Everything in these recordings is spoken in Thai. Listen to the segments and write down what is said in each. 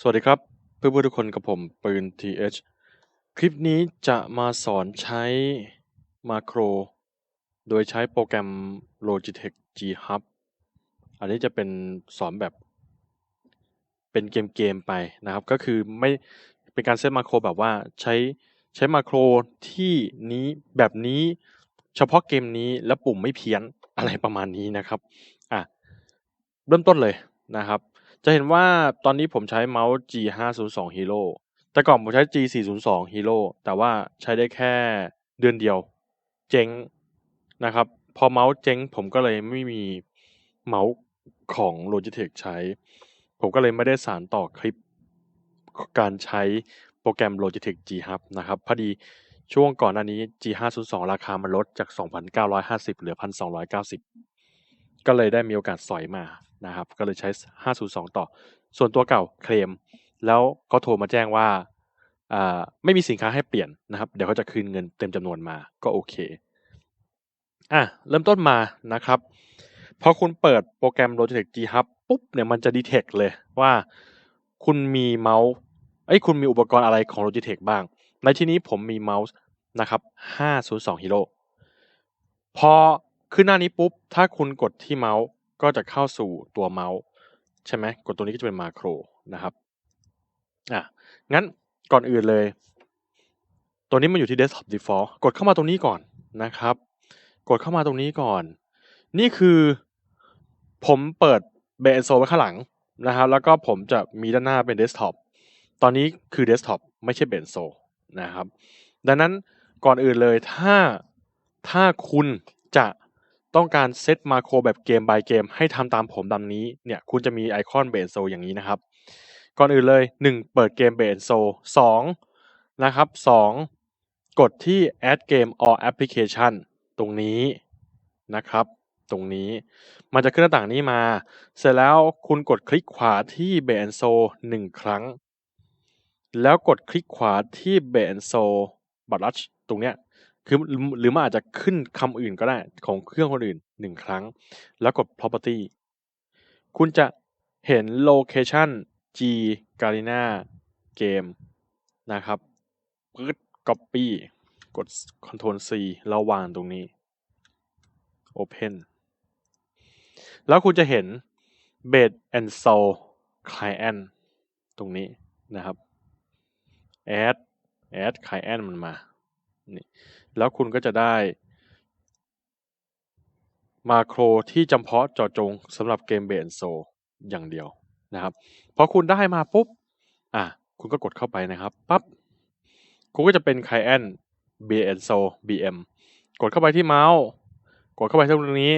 สวัสดีครับ เพื่อนๆทุกคนกับผมปืน TH คลิปนี้จะมาสอนใช้มาโคร โดยใช้โปรแกรม Logitech G Hub อันนี้จะเป็นสอนแบบ เป็นเกมๆไปนะครับ ก็คือไม่เป็นการเซตมาโครแบบว่าใช้ใช้มาโครที่นี้แบบนี้เฉพาะเกมนี้แล้วปุ่มไม่เพี้ยนอะไรประมาณนี้นะครับอะเริ่มต้นเลยนะครับ จะเห็นว่าตอนนี้ผมใช้เมาส์ G502 Hero แต่ก่อนผมใช้ G402 Hero แต่ว่าใช้ได้แค่เดือนเดียว เจ๊งนะครับ พอเมาส์เจ๊งผมก็เลยไม่มีเมาส์ของ Logitech ใช้ ผมก็เลยไม่ได้สานต่อคลิปการใช้โปรแกรม Logitech G Hub นะครับ พอดีช่วงก่อนหน้านี้ G502 ราคามันลดจาก 2,950 เหลือ 1,290 ก็เลยได้มีโอกาสสอยมานะครับ ก็เลยใช้ 502 ต่อ ส่วนตัวเก่าเคลม แล้วเขาโทรมาแจ้งว่าไม่มีสินค้าให้เปลี่ยนนะครับ เดี๋ยวเขาจะคืนเงินเต็มจำนวนมาก็โอเคอะเริ่มต้นมานะครับพอคุณเปิดโปรแกรม Logitech G Hub ปุ๊บเนี่ยมันจะ detect เลยว่าคุณมีเมาส์เอ้คุณมีอุปกรณ์อะไรของ Logitech บ้าง ในที่นี้ผมมีเมาส์นะครับ502 Hero พอ ขึ้นหน้านี้ปุ๊บ ถ้าคุณกดที่เมาส์ก็จะเข้าสู่ตัวเมาส์ใช่ไหมกดตัวนี้ก็จะเป็นมาโครนะครับอะงั้นก่อนอื่นเลย ตัวนี้มันอยู่ที่ desktop default กดเข้ามาตรงนี้ก่อนนะครับ กดเข้ามาตรงนี้ก่อน นี่คือผมเปิดเบนโซไว้ข้างหลังนะครับ แล้วก็ผมจะมีด้านหน้าเป็น desktop ตอนนี้คือ desktop ไม่ใช่เบนโซนะครับ ดังนั้นก่อนอื่นเลยถ้าถ้าคุณจะ ต้องการเซตมาโครแบบเกม by เกม ให้ทำตามผมดังนี้เนี่ยคุณจะมีไอคอนเบนโซอย่างนี้นะครับ ก่อนอื่นเลย 1 เปิดเกมเบนโซ2นะครับ 2 กดที่ add game or application ตรงนี้นะครับตรงนี้มันจะขึ้นหน้าต่างนี้มา เสร็จแล้วคุณกดคลิกขวาที่เบนโซหนึ่งครั้ง แล้วกดคลิกขวาที่เบนโซบัตลัชตรงเนี้ย คือหรือมันอาจจะขึ้นคำอื่นก็ได้ของเครื่องคนอื่นหนึ่งครั้ง แล้วกด property คุณจะเห็น location G Garena Game นะครับปึ๊ด copy กด Ctrl C แล้ววางตรงนี้ Open แล้วคุณจะเห็น Bed and Soul Client ตรงนี้นะครับ Add Add Client มันมานี่ แล้วคุณก็จะได้มาโครที่จำเพาะเจาะจงสำหรับเกมเบนโซอย่างเดียวนะครับพอคุณได้มาปุ๊บอะคุณก็กดเข้าไปนะครับปั๊บคุณก็จะเป็น Client b n s o BM กดเข้าไปที่เมาส์ กดเข้าไปที่ตรงนี้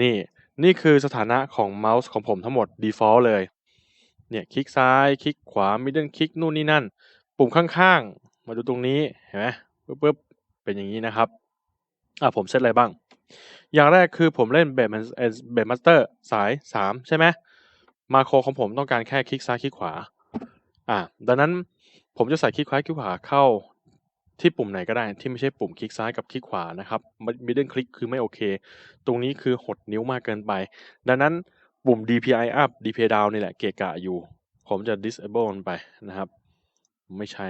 นี่นี่คือสถานะของเมาส์ของผมทั้งหมด default เลย เนี่ยคลิกซ้าย คลิกขวา middle คลิกนู่นนี่นั่น ปุ่มข้างๆ มาดูตรงนี้ เห็นไหม ปึ๊บเป็นอย่างนี้นะครับอะผมเซตอะไรบ้าง อย่างแรกคือผมเล่นเบสเบสมาสเตอร์สายสามใช่ไหมมาโครของผมต้องการแค่คลิกซ้ายคลิกขวา อะดังนั้นผมจะใส่คลิกซ้ายคลิกขวาเข้าที่ปุ่มไหนก็ได้ที่ไม่ใช่ปุ่มคลิกซ้ายกับคลิกขวานะครับมิดเดิลคลิกคือไม่โอเค ตรงนี้คือหดนิ้วมากเกินไป ดังนั้นปุ่ม DPI up DPI down นี่แหละเกะกะอยู่ ผมจะ disable มันไปนะครับ ไม่ใช้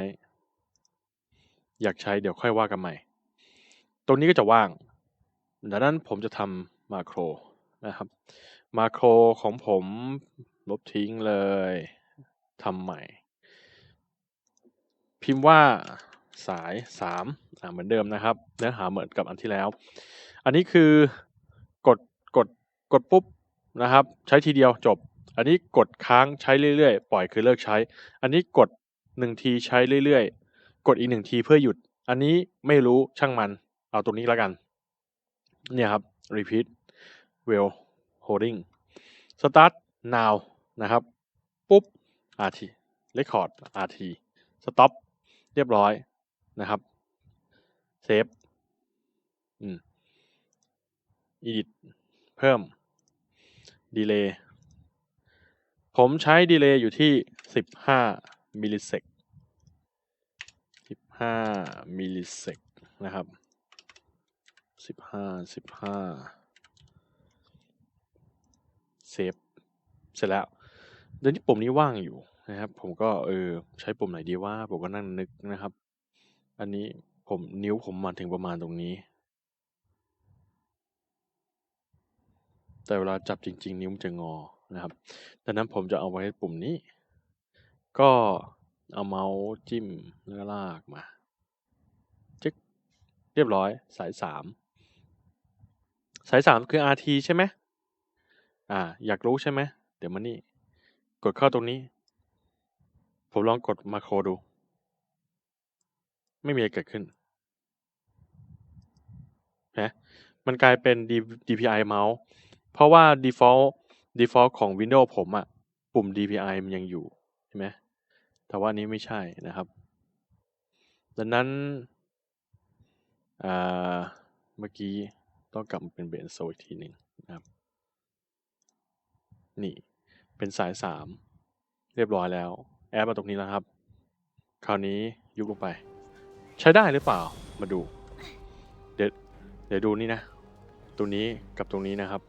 อยากใช้เดี๋ยวค่อยว่ากันใหม่ ตรงนี้ก็จะว่าง ดังนั้นผมจะทำมาโครนะครับ มาโครของผมลบทิ้งเลยทำใหม่ พิมพ์ว่าสายสามอ่าเหมือนเดิมนะครับ เนื้อหาเหมือนกับอันที่แล้ว อันนี้คือกดกดกดปุ๊บนะครับ ใช้ทีเดียวจบ อันนี้กดค้างใช้เรื่อยๆ ปล่อยคือเลิกใช้ อันนี้กดหนึ่งทีใช้เรื่อยๆ กดอีกหนึ่งทีเพื่อหยุด อันนี้ไม่รู้ช่างมัน เอาตรงนี้แล้วกัน เนี่ยครับ repeat well holding start now นะครับ ปุ๊บ rt record rt stop เรียบร้อยนะครับ save อืม edit เพิ่ม delay ผมใช้ delay อยู่ที่ 15 มิลลิเซก 15มิลลิเซกนะครับ15 15เซฟเสร็จแล้ว เดี๋ยวนี้ปุ่มนี้ว่างอยู่นะครับ ผมก็เออใช้ปุ่มไหนดีว่าผมก็นั่งนึกนะครับ อันนี้ผมนิ้วผมมาถึงประมาณตรงนี้ แต่เวลาจับจริง ๆ นิ้วมันจะงอนะครับดังนั้นผมจะเอาไว้ปุ่มนี้ ก็ เอาเมาส์จิ้มแล้วก็ลากมาจึ๊กเรียบร้อยสายสามสายสามคือ RT ใช่ไหมอ่า อยากรู้ใช่ไหมเดี๋ยวมานี่ กดเข้าตรงนี้ ผมลองกดมาโครดู ไม่มีอะไรเกิดขึ้นนะมันกลายเป็น D- DPI เมาส์ เพราะว่า default default ของ Windows ผมอะปุ่ม DPI มันยังอยู่ ใช่ไหม แต่ว่านี้ไม่ใช่นะครับ ดังนั้นเมื่อกี้ต้องกลับมาเป็นเบนโซอีกทีหนึ่งนะครับ นี่เป็นสายสามเรียบร้อยแล้ว แอดมาตรงนี้แล้วครับ คราวนี้ยุบลงไป ใช้ได้หรือเปล่ามาดู เดี๋ยวเดี๋ยวดูนี่นะตรงนี้กับตรงนี้นะครับ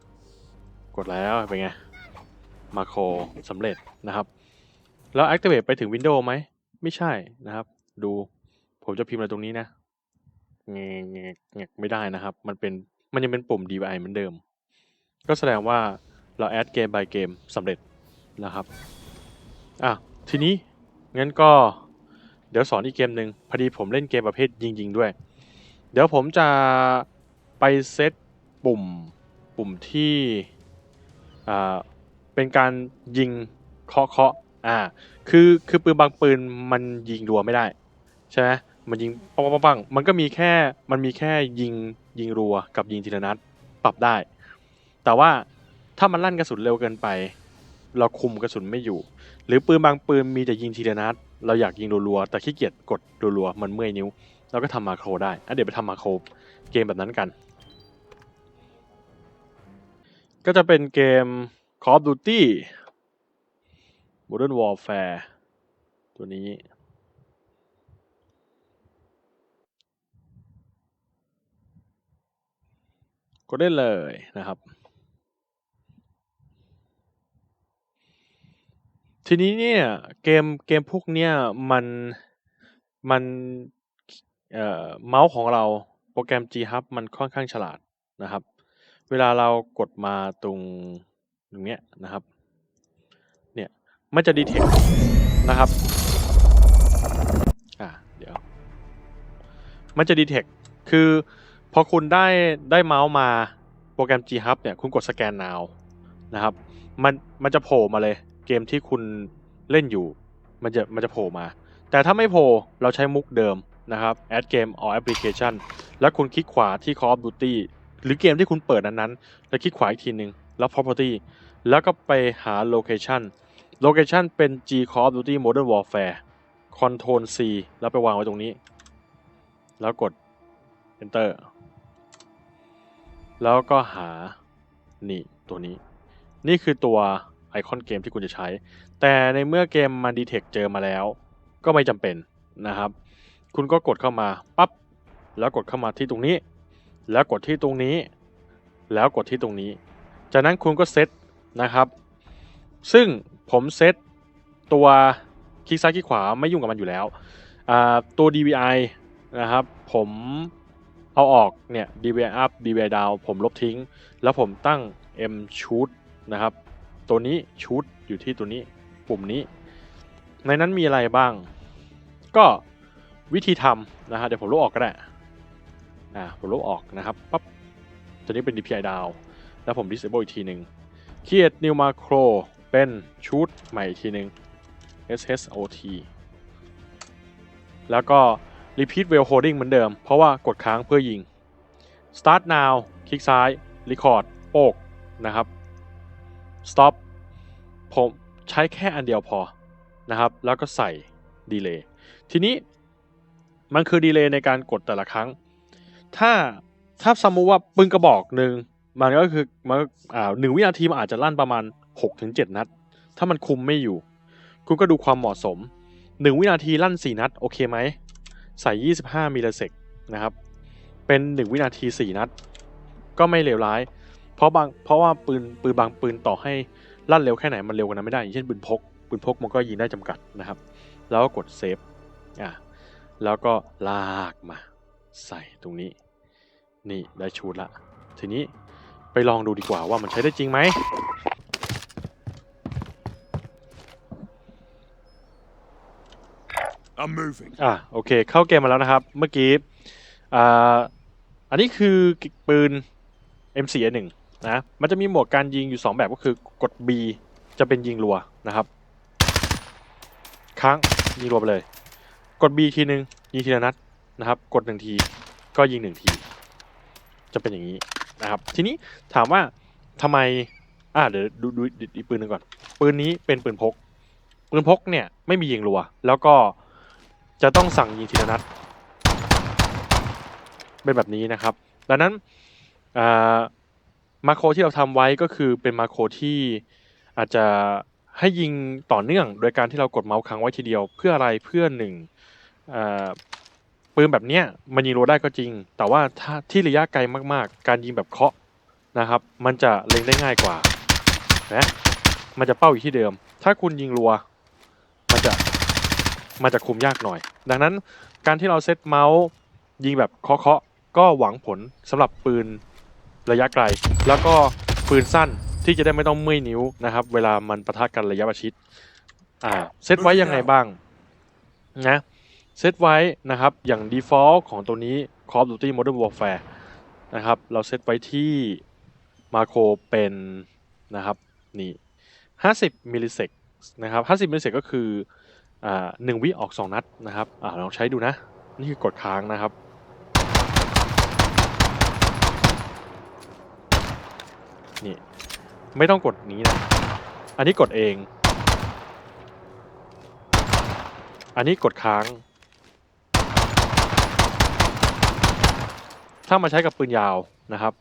กดแล้วเป็นไง มาโครสำเร็จนะครับ แล้ว activate ไปถึง Windows ไหม ไม่ใช่นะครับ ดูผมจะพิมพ์อะไรตรงนี้นะแงะแงะแงไม่ได้นะครับ มันเป็นมันยังเป็นปุ่ม DI เหมือนเดิม ก็แสดงว่าเราแอดเกม by เกมสำเร็จนะครับอะทีนี้งั้นก็เดี๋ยวสอนอีกเกมหนึ่งพอดีผมเล่นเกมประเภทยิงๆด้วย เดี๋ยวผมจะไปเซตปุ่มปุ่มที่อ่าเป็นการยิงเคาะเคาะ อ่า คือคือปืนบางปืนมันยิงรัวไม่ได้ใช่ไหมมันยิงปังปังปังปังมันก็มีแค่มันมีแค่ยิงยิงรัวกับยิงทีละนัดปรับได้ แต่ว่าถ้ามันลั่นกระสุนเร็วเกินไป เราคุมกระสุนไม่อยู่ หรือปืนบางปืนมีแต่ยิงทีละนัดเราอยากยิงรัวๆแต่ขี้เกียจกดรัวๆมันเมื่อยนิ้ว เราก็ทำมาโครได้อะเดี๋ยวไปทำมาโครเกมแบบนั้นกัน ก็จะเป็นเกม Call of Duty Modern Warfare ตัวนี้กดได้เลยนะครับ ทีนี้เนี่ยเกมเกมพวกเนี้ยมันมันเอ่อเมาส์ของเราโปรแกรม G Hub มันค่อนข้างฉลาดนะครับ เวลาเรากดมาตรงตรงเนี้ยนะครับ มันจะดีเทคนะครับอ่าเดี๋ยว มันจะดีเทคคือพอคุณได้ได้เมาส์มาโปรแกรม G Hub เนี่ยคุณกดสแกน now นะครับ มันมันจะโผล่มาเลย เกมที่คุณเล่นอยู่ มันจะมันจะโผล่มา แต่ถ้าไม่โผล่เราใช้มุกเดิมนะครับ add game or application แล้วคุณคลิกขวาที่ Call of Duty หรือเกมที่คุณเปิดนั้นๆ แล้วคลิกขวาอีกทีนึง แล้ว property แล้วก็ไปหา location location เป็น G Call of Duty Modern Warfare Control C แล้วไปวางไว้ตรงนี้ แล้วกด enter แล้วก็หา นี่ตัวนี้ นี่คือตัวไอคอนเกมที่คุณจะใช้ แต่ในเมื่อเกมมันดีเทคเจอมาแล้ว ก็ไม่จำเป็นนะครับ คุณก็กดเข้ามาปั๊บ แล้วกดเข้ามาที่ตรงนี้ แล้วกดที่ตรงนี้ แล้วกดที่ตรงนี้ จากนั้นคุณก็เซตนะครับ ซึ่ง ผมเซตตัวคลิกซ้ายคลิกขวาไม่ยุ่งกับมันอยู่แล้วตัว DVI นะครับ ผมเอาออกเนี่ย DVI up DVI down ผมลบทิ้ง แล้วผมตั้ง M shoot นะครับ ตัวนี้ชุดอยู่ที่ตัวนี้ปุ่มนี้ ในนั้นมีอะไรบ้าง ก็วิธีทำนะฮะเดี๋ยวผมลบออกก็ได้อ่าผมลบออกนะครับปั๊บตัวนี้เป็น DPI down แล้วผม disable อีกทีหนึ่ง create new macro เป็นชุดใหม่อีกทีหนึ่ง SHOT แล้วก็ repeat well holding เหมือนเดิม เพราะว่ากดค้างเพื่อยิง start now คลิกซ้าย record โปกนะครับ stop ผมใช้แค่อันเดียวพอนะครับ แล้วก็ใส่ดีเลย์ทีนี้มันคือดีเลย์ในการกดแต่ละครั้ง ถ้าถ้าสมมุติว่าปืนกระบอกหนึ่งมันก็คือมันอ่าหนึ่งวินาทีมันอาจจะลั่นประมาณ 6-7 นัด ถ้ามันคุมไม่อยู่ คุณก็ดูความเหมาะสม 1 วินาทีลั่น 4 นัด โอเคไหม ใส่ 25 มิลลิเซกนะครับ เป็น 1 วินาที 4 นัด ก็ไม่เลวร้าย เพราะบางเพราะว่าปืนปืนบางปืนต่อให้ลั่นเร็วแค่ไหนมันเร็วกว่านั้นไม่ได้ อย่างเช่นปืนพก ปืนพกมันก็ยิงได้จำกัดนะครับ แล้วก็กดเซฟ อะ แล้วก็ลากมา ใส่ตรงนี้ นี่ได้ชุดละ ทีนี้ไปลองดูดีกว่าว่ามันใช้ได้จริงไหม I'm moving. อะโอเค เข้าเกมมาแล้วนะครับ เมื่อกี้อ่าอันนี้คือปืน M4A1 นะ มันจะมีโหมดการยิงอยู่ 2 แบบก็คือกด B จะเป็นยิงรัวนะครับ ค้างยิงรัวไปเลย กด B ทีนึง ยิงทีละนัดนะครับ กดหนึ่งทีก็ยิงหนึ่งที จะเป็นอย่างนี้นะครับ ทีนี้ถามว่าทำไม อ่าเดี๋ยวดูดูอีปืนหนึ่งก่อน ปืนนี้เป็นปืนพก ปืนพกเนี่ยไม่มียิงรัว แล้วก็ จะต้องสั่งยิงทีละนัด เป็นแบบนี้นะครับ ดังนั้นอ่ามาโครที่เราทำไว้ก็คือเป็นมาโครที่อาจจะให้ยิงต่อเนื่อง โดยการที่เรากดเมาส์ค้างไว้ทีเดียว เพื่ออะไรเพื่อหนึ่งปืนแบบเนี้ยมันยิงรัวได้ก็จริง แต่ว่าถ้าที่ระยะไกลมากๆ การยิงแบบเคาะนะครับ มันจะเล็งได้ง่ายกว่านะมันจะเป้าอยู่ที่เดิม ถ้าคุณยิงรัว มันจะมันจะคุมยากหน่อย ดังนั้นการที่เราเซตเมาส์ยิงแบบเคาะๆก็หวังผลสำหรับปืนระยะไกล แล้วก็ปืนสั้นที่จะได้ไม่ต้องเมื่อยนิ้วนะครับ เวลามันปะทะกันระยะประชิดอ่าเซตไว้ยังไงบ้างนะเซตไว้นะครับอย่าง default ของตัวนี้ Call of Duty Modern Warfare นะครับเราเซตไว้ที่มาโครเป็นนะครับนี่ 50มิลลิเซกนะครับ 50มิลลิเซกก็คือ หนึ่งวิออก2นัดนะครับอ่าลองใช้ดูนะ นี่คือกดค้างนะครับ นี่ ไม่ต้องกดนี้นะ อันนี้กดเอง อันนี้กดค้าง ถ้ามาใช้กับปืนยาวนะครับ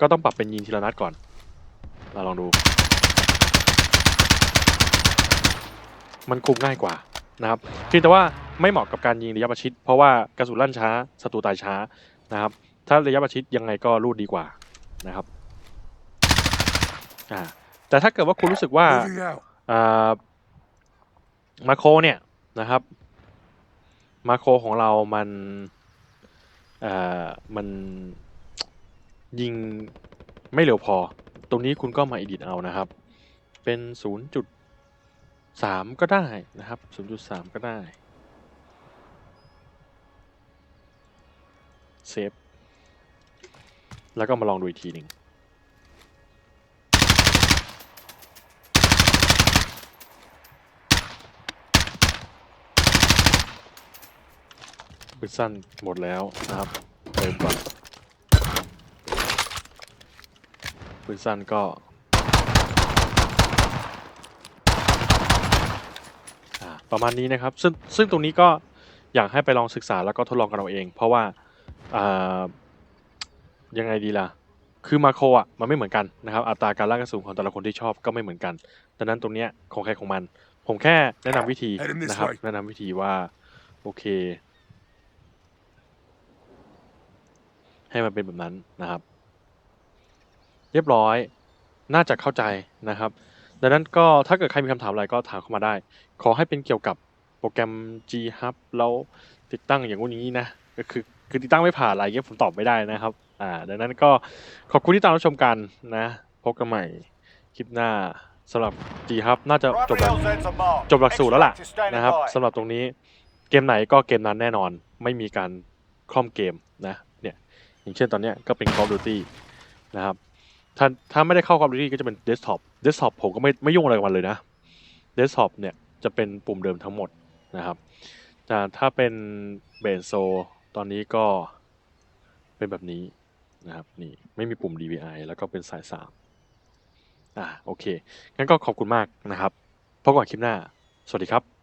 ก็ต้องปรับเป็นยิงทีละนัดก่อน เราลองดู มันคุมง่ายกว่า นะครับเพียงแต่ว่าไม่เหมาะกับการยิงระยะประชิด เพราะว่ากระสุนลั่นช้าศัตรูตายช้านะครับ ถ้าระยะประชิดยังไงก็รูดดีกว่านะครับอ่าแต่ถ้าเกิดว่าคุณรู้สึกว่าอ่ามาโคเนี่ยนะครับ มาโคของเรามันอ่ามันยิงไม่เร็วพอ ตรงนี้คุณก็มาอิดิตเอานะครับ เป็น 0.3ก็ได้นะครับ 0.3 ก็ได้ เซฟ แล้วก็มาลองดูอีกทีหนึ่งปืนสั้นหมดแล้วนะครับเติมก่อนปืนสั้นก็อ่า ประมาณนี้นะครับ ซึ่งซึ่งตรงนี้ก็อยากให้ไปลองศึกษาแล้วก็ทดลองกันเอาเอง เพราะว่าอ่ายังไงดีล่ะ คือมาโครอะมันไม่เหมือนกันนะครับ อัตราการล่ากระสุนของแต่ละคนที่ชอบก็ไม่เหมือนกัน ดังนั้นตรงเนี้ยของใครของมัน ผมแค่แนะนำวิธี Heading this นะครับ way แนะนำวิธีว่าโอเค ให้มันเป็นแบบนั้นนะครับ เรียบร้อย น่าจะเข้าใจนะครับ ดังนั้นก็ถ้าเกิดใครมีคำถามอะไรก็ถามเข้ามาได้ ขอให้เป็นเกี่ยวกับโปรแกรม G Hub แล้วติดตั้งอย่างงู้นอย่างนี้นะก็คือคือติดตั้งไม่ผ่านอะไรเงี้ยผมตอบไม่ได้นะครับ อ่า ดังนั้นก็ขอบคุณที่ตามรับชมกันนะพบกันใหม่คลิปหน้าสำหรับ G Hub น่าจะจบแล้วจบหลักสูตรแล้วล่ะนะครับสำหรับตรงนี้เกมไหนก็เกมนั้นแน่นอน ไม่มีการคล่อมเกมนะเนี่ยอย่างเช่นตอนเนี้ยก็เป็น Call of Duty นะครับ ถ้าถ้าไม่ได้เข้า Call of Duty ก็จะเป็น Desktop Desktop ผมก็ไม่ไม่ยุ่งอะไรกับมันเลยนะ Desktop เนี่ยจะเป็นปุ่มเดิมทั้งหมดนะครับแต่ถ้าเป็นเบนโซตอนนี้ก็เป็นแบบนี้นะครับนี่ไม่มีปุ่ม DVI แล้วก็เป็นสายสามอ่าโอเค งั้นก็ขอบคุณมากนะครับพบกันคลิปหน้า สวัสดีครับ